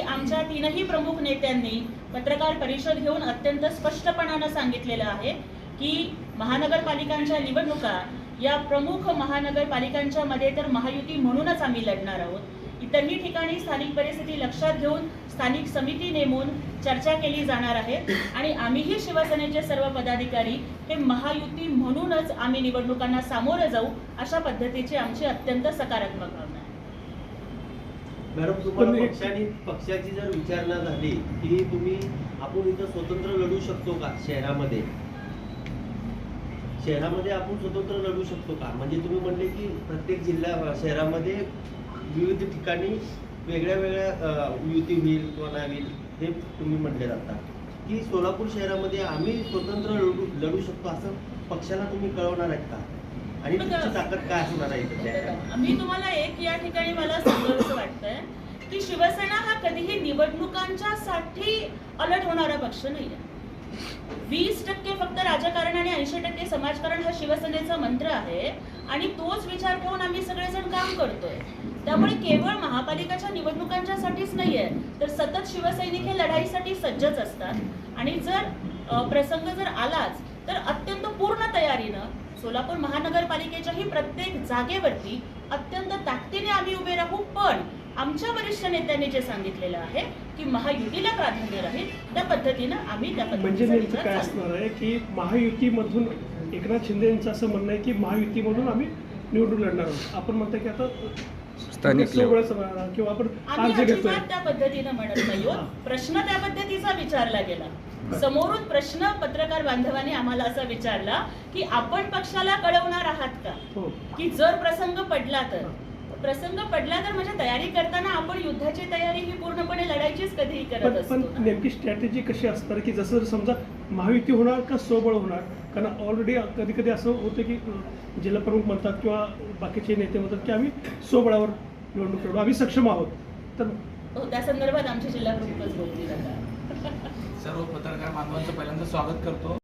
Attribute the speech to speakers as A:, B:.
A: आमच्या तीनही प्रमुख नेत्यांनी पत्रकार परिषद घेऊन अत्यंत स्पष्टपणानं सांगितलेलं आहे की महानगरपालिकांच्या निवडणुका या प्रमुख महानगरपालिकांच्या मध्ये तर महायुती म्हणूनच आम्ही लढणार आहोत. इतरही ठिकाणी स्थानिक परिस्थिती लक्षात घेऊन स्थानिक समिती नेमून चर्चा केली जाणार आहे आणि आम्हीही शिवसेनेचे सर्व पदाधिकारी हे महायुती म्हणूनच आम्ही निवडणुकांना सामोरं जाऊ अशा पद्धतीची आमची अत्यंत सकारात्मक भावना आहे.
B: मॅडम तुम्हाला पक्षाने पक्षाची जर विचारणा झाली की तुम्ही आपण इथं स्वतंत्र लढू शकतो का शहरामध्ये? शहरामध्ये आपण स्वतंत्र लढू शकतो का? म्हणजे तुम्ही म्हणले की प्रत्येक जिल्हा शहरामध्ये विविध ठिकाणी वेगळ्या वेगळ्या युती होईल किंवा नाही होईल हे तुम्ही म्हटले जातात की सोलापूर शहरामध्ये आम्ही स्वतंत्र लढू लढू शकतो असं पक्षाला तुम्ही कळवणार आहेत का? आणि तुमची ताकद काय असणार आहे
A: मी तुम्हाला एक या ठिकाणी मला सांगायचं वाटतंय की शिवसेना हा कधीही निवडणुकांच्या साठी अलर्ट होणारा पक्ष नाहीये. वीस टक्के फक्त राजकारण आणि ऐंशी टक्के समाजकारण हा शिवसेनेचा मंत्र आहे आणि तोच विचार ठेवून आम्ही सगळेजण काम करतोय. त्यामुळे केवळ महापालिकाच्या निवडणुकांच्यासाठीच नाहीये तर सतत शिवसैनिक हे लढाईसाठी सज्जच असतात. आणि जर प्रसंग जर आलाच तर अत्यंत पूर्ण तयारीनं सोलापूर महानगरपालिकेच्याही प्रत्येक जागेवरती अत्यंत ताकदीने आम्ही उभे राहू पण आमच्या वरिष्ठ नेत्यांनी जे सांगितलेलं आहे की महायुतीला प्राधान्य राहील त्या पद्धतीनं आम्ही त्या
C: म्हणजे नेमकं काय असणार आहे की महायुतीमधून एकनाथ शिंदे यांचं असं म्हणणं आहे की महायुतीमधून आम्ही निवडून लढणार आहोत. आपण म्हणतो की आता
D: स्थानिक
C: किंवा आपण
A: त्या पद्धतीनं म्हणत नाही
C: हा.
A: प्रश्न त्या पद्धतीचा विचारला गेला. समोरून प्रश्न पत्रकार बांधवांनी आम्हाला असा विचारला की आपण पक्षाला कळवणार आहात का?
C: हो.
A: की जर प्रसंग पडला तर? प्रसंग पडला तर म्हणजे तयारी करताना आपण युद्धाची तयारी ही पूर्णपणे लढायचीच कधीही करत
C: पण
A: असतो.
C: नेमकी स्ट्रॅटेजी कशी असणार की जसं समजा महायुती होणार का स्वबळ होणार? कारण ऑलरेडी कधी कधी असं होतं की जिल्हा प्रमुख म्हणतात किंवा बाकीचे नेते म्हणतात की आम्ही स्वबळावर निवडणूक लढू आम्ही सक्षम आहोत. तर
A: हो त्या संदर्भात आमचे जिल्हा प्रमुखच बोलतील
E: सर्व पत्रकार बांधवांचं पहिल्यांदा स्वागत करतो.